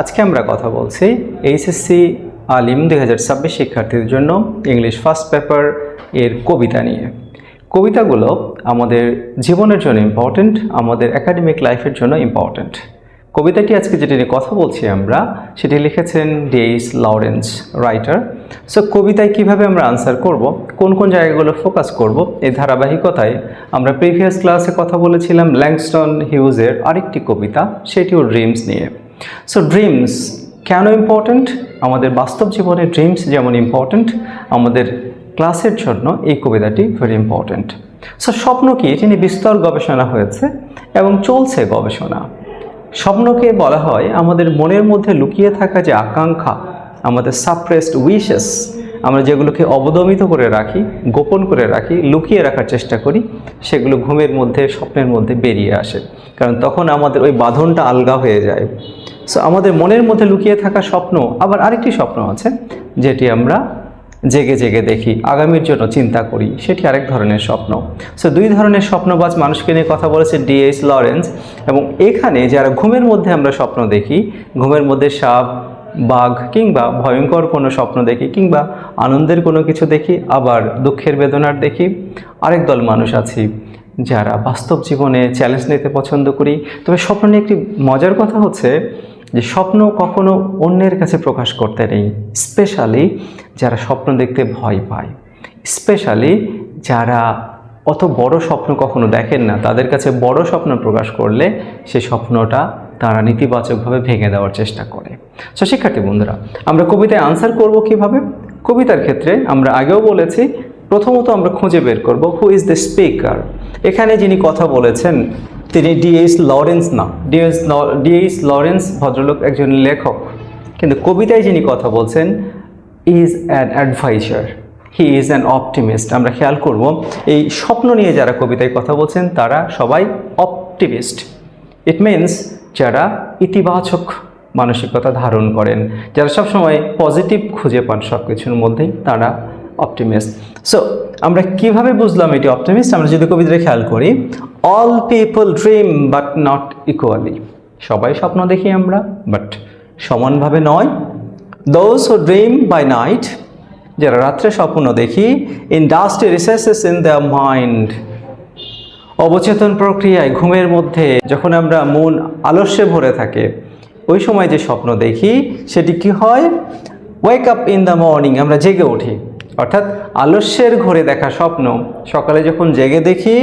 আজকে আমরা কথা বলছি এইচএসসি আলিম দুই হাজার ছাব্বিশ শিক্ষার্থীদের জন্য ইংলিশ ফার্স্ট পেপার এর কবিতা নিয়ে। কবিতাগুলো আমাদের জীবনের জন্য ইম্পর্ট্যান্ট আমাদের একাডেমিক লাইফের জন্য ইম্পর্ট্যান্ট কবিতাটি আজকে যেটি নিয়ে কথা বলছি আমরা, সেটি লিখেছেন ডেইস লরেন্স রাইটার। সো কবিতায় কীভাবে আমরা আনসার করব, কোন কোন জায়গাগুলো ফোকাস করব এই ধারাবাহিকতায় আমরা প্রিভিয়াস ক্লাসে কথা বলেছিলাম ল্যাংস্টন হিউজের আরেকটি কবিতা, সেটিও ড্রিমস নিয়ে। সো ড্রিমস কেন ইম্পর্ট্যান্ট আমাদের বাস্তব জীবনে ড্রিমস যেমন ইম্পর্ট্যান্ট আমাদের ক্লাসের জন্য এই কবিতাটি ভেরি ইম্পর্ট্যান্ট সো স্বপ্ন কি? এটি নিয়ে বিস্তর গবেষণা হয়েছে এবং চলছে গবেষণা। স্বপ্নকে বলা হয় আমাদের মনের মধ্যে লুকিয়ে থাকা যে আকাঙ্ক্ষা, আমাদের সাপ্রেসড উইশেস আমরা যেগুলোকে অবদমিত করে রাখি, গোপন করে রাখি, লুকিয়ে রাখার চেষ্টা করি, সেগুলো ঘুমের মধ্যে, স্বপ্নের মধ্যে বেরিয়ে আসে। কারণ তখন আমাদের ওই বাঁধনটা আলগা হয়ে যায়। সো আমাদের মনের মধ্যে লুকিয়ে থাকা স্বপ্ন, আবার আরেকটি স্বপ্ন আছে, যেটি আমরা জেগে জেগে দেখি, আগামীর জন্য চিন্তা করি, সেটি আরেক ধরনের স্বপ্ন। সো দুই ধরনের স্বপ্নবাজ মানুষকে নিয়ে কথা বলেছে ডিএস লরেন্স, এবং এখানে যারা ঘুমের মধ্যে আমরা স্বপ্ন দেখি, ঘুমের মধ্যে সাপ, বাঘ, কিংবা ভয়ঙ্কর কোনো স্বপ্ন দেখি, কিংবা আনন্দের কোনো কিছু দেখি, আবার দুঃখের বেদনার দেখি, আরেক দল মানুষ আছি যারা বাস্তব জীবনে চ্যালেঞ্জ নিতে পছন্দ করি। তবে স্বপ্ন নিয়ে একটি মজার কথা হচ্ছে যে স্বপ্ন কখনো অন্যের কাছে প্রকাশ করতে নেই স্পেশালি যারা স্বপ্ন দেখতে ভয় পায় স্পেশালি যারা অত বড় স্বপ্ন কখনো দেখেন না, তাদের কাছে বড় স্বপ্ন প্রকাশ করলে সে স্বপ্নটা তারা নেতিবাচকভাবে ভেঙে দেওয়ার চেষ্টা করে। সো শিক্ষার্থী বন্ধুরা, আমরা কবিতায় আনসার করব কীভাবে? কবিতার ক্ষেত্রে আমরা আগেও বলেছি, প্রথমত আমরা খুঁজে বের করব হু ইজ দ্য স্পিকার এখানে যিনি কথা বলেছেন তিনি ডিএইচ লরেন্স না। D S D H Lawrence ভদ্রলোক একজন লেখক। কিন্তু কবিতায় যিনি কথা বলছেন is an adviser he is an optimist আমরা খেয়াল করব, এই স্বপ্ন নিয়ে যারা কবিতায় কথা বলছেন, তারা সবাই অপটিমিস্ট ইট মিনস যারা ইতিবাচক মানসিকতা ধারণ করেন, যারা সবসময় পজিটিভ খুঁজে পান সব কিছুর মধ্যেই, তারা অপটিমিস্ট সো আমরা কীভাবে বুঝলাম এটি অপটিমিস্ট আমরা যদি কবিতাটা খেয়াল করি all people dream but not equally সবাই স্বপ্ন দেখি আমরা বাট সমানভাবে নয়। Those who dream by night যারা রাত্রে স্বপ্ন দেখি in dusty recesses in the mind অবচেতন প্রক্রিয়ায় ঘুমের মধ্যে যখন আমরা মন আলস্যে ভরে থাকে, ওই সময় যে স্বপ্ন দেখি, সেটি কি হয়? Wake up in the morning আমরা জেগে উঠি। অর্থাৎ আলস্যের ঘরে দেখা স্বপ্ন। সকালে যখন জেগে দেখি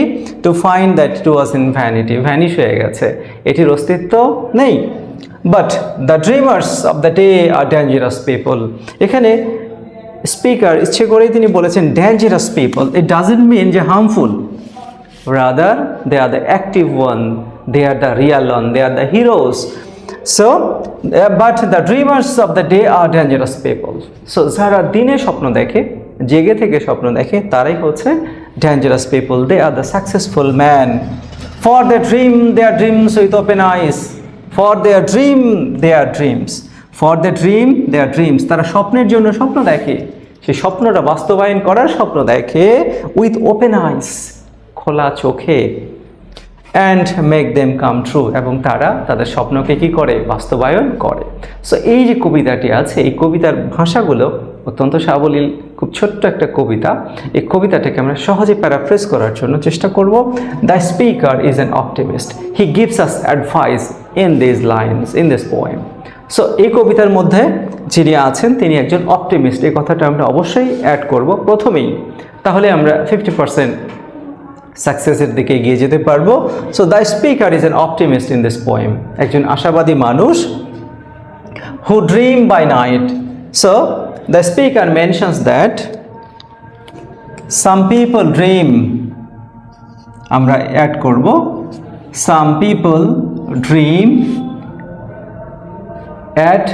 to find that to was in vanity vanish হয়ে গেছে। এটির অস্তিত্ব নেই। But the dreamers of the day are dangerous people এখানে স্পিকার ইচ্ছে করেই তিনি বলেছেন dangerous people it doesn't mean যে harmful rather they are the active one they are the real one they are the heroes so uh, the dreamers of the day are dangerous people so যারা দিনে স্বপ্ন দেখে জেগে থেকে স্বপ্ন দেখে তারাই হচ্ছে dangerous people. They are the successful man for their dream, their dreams with open eyes. For their dream, their dreams. For their dream, their dreams তারা স্বপ্নের জন্য স্বপ্ন দেখে। সেই স্বপ্নটা বাস্তবায়ন করার স্বপ্ন দেখে উইথ ওপেন আইস খোলা চোখে and make them come true এবং তারা তাদের স্বপ্নকে কি করে? বাস্তবায়ন করে। সো এই যে কবিতাটি আছে, এই কবিতার ভাষাগুলো অত্যন্ত সাবলীল খুব ছোট্ট একটা কবিতা। এই কবিতাটাকে আমরা সহজে প্যারাফ্রেস করার জন্য চেষ্টা করব। The speaker is an optimist he gives us advice in this lines in this poem so এই কবিতার মধ্যে যিনি আছেন, তিনি একজন অপটিমিস্ট এই কথাটা আমরা অবশ্যই অ্যাড করব। প্রথমেই, তাহলে আমরা ফিফটি পার্সেন্ট সাকসেসের দিকে এগিয়ে যেতে পারব। So the speaker is an optimist in this poem একজন আশাবাদী মানুষ who dream by night so the speaker mentions that some people dream আমরা অ্যাড করব some people dream at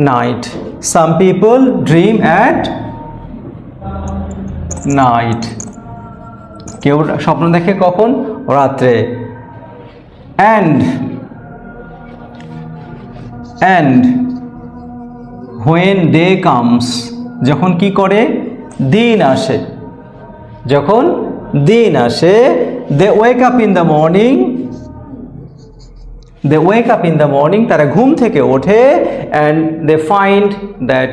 night some people dream at night কেউ স্বপ্ন দেখে কখন? রাত্রে। And and when day comes যখন কি করে? দিন আসে। যখন দিন আসে they wake up in the morning they wake up in the morning তারা ঘুম থেকে ওঠে and they find that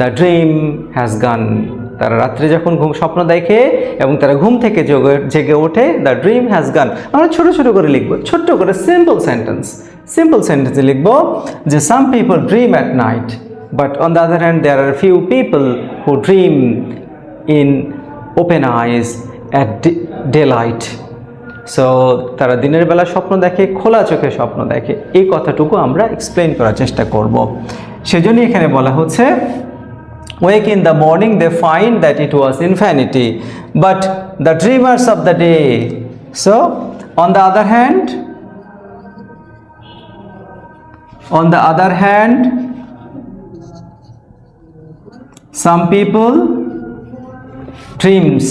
the dream has gone তারা রাত্রে যখন ঘুম, স্বপ্ন দেখে এবং তারা ঘুম থেকে জেগে ওঠে দ্য ড্রিম হ্যাজ গান আমরা ছোট ছোট করে লিখব, ছোট্ট করে সিম্পল সেন্টেন্স সিম্পল সেন্টেন্সে লিখব যে some people dream at night on the other hand there are few people who dream in open eyes at day light so তারা দিনের বেলা স্বপ্ন দেখে, খোলা চোখে স্বপ্ন দেখে। এই কথাটুকু আমরা এক্সপ্লেন করার চেষ্টা করব। সেজন্যই এখানে বলা হচ্ছে wake in the morning they find that it was infinity but the dreamers of the day so on the other hand on the other hand some people dreams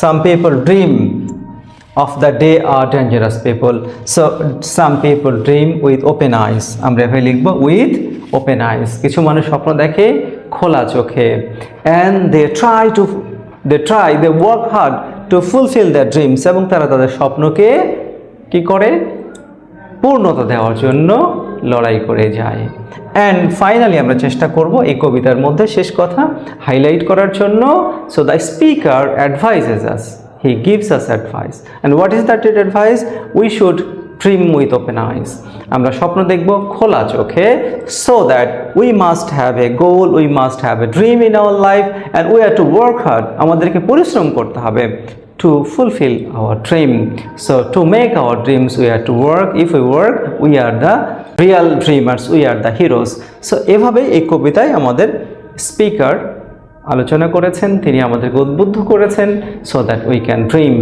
some people dream of the day are dangerous people so some people dream with open eyes আমরা এভাবে লিখব with open eyes কিছু মানুষ স্বপ্ন দেখে খোলা চোখে and they try to they try they work hard to fulfill their dreams এবং তারা তাদের স্বপ্নকে কি করে পূর্ণতা দেওয়ার জন্য লড়াই করে যায়। অ্যান্ড ফাইনালি আমরা চেষ্টা করব এই কবিতার মধ্যে শেষ কথা হাইলাইট করার জন্য। So the speaker advises us he gives us advice and what is that advice we should dream with open eyes আমরা স্বপ্ন দেখব খোলা চোখে। So that we must have a goal we must have a dream in our life and we have to work hard আমাদেরকে পরিশ্রম করতে হবে। To fulfill our dream. So, to make our dreams, we have to work. If we work, we are the real dreamers, we are the heroes. So, এভাবে এই কবিতায় আমাদের speaker আলোচনা করেছেন তিনি আমাদেরকে উদ্বুদ্ধ করেছেন so that we can dream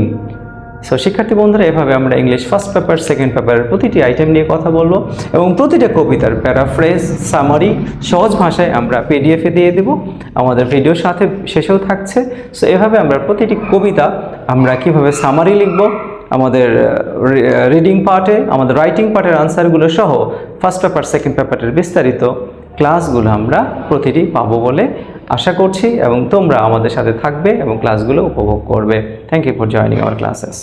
so শিক্ষার্থী বন্ধুরা, এভাবে আমরা ইংলিশ ফার্স্ট পেপার সেকেন্ড পেপারের প্রতিটি আইটেম নিয়ে কথা বলব এবং প্রতিটা কবিতার প্যারাফ্রেজ সামারি সহজ ভাষায় আমরা পিডিএফে দিয়ে দেব। আমাদের ভিডিওর সাথে শেষেও থাকছে। সো এভাবে আমরা প্রতিটি কবিতা আমরা কীভাবে সামারি লিখব, আমাদের রিডিং পার্টে আমাদের রাইটিং পার্টের আনসারগুলো সহ ফার্স্ট পেপার সেকেন্ড পেপারের বিস্তারিত ক্লাসগুলো আমরা প্রতিটি পাবো বলে আশা করছি এবং তোমরা আমাদের সাথে থাকবে এবং ক্লাসগুলো উপভোগ করবে। Thank you for joining our classes